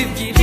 canım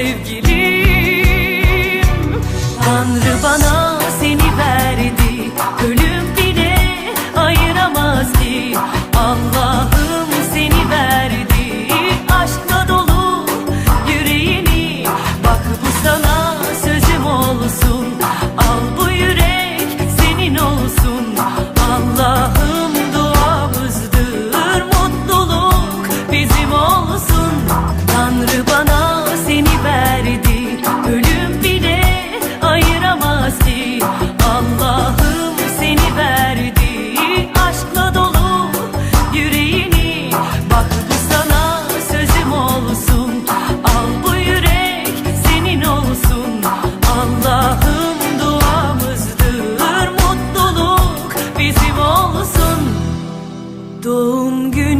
canım Doğum günün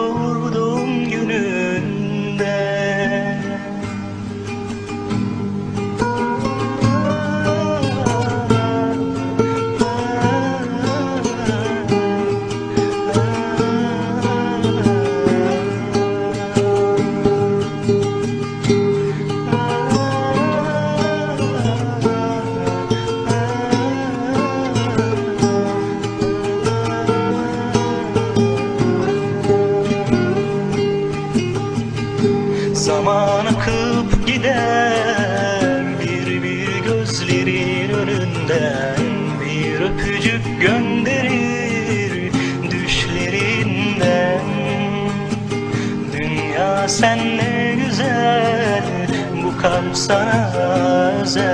Zaman akıp gider Bir bir gözlerin önünden Bir öpücük gönderir düşlerinden. Dünya sen ne güzel Bu kalp sana özel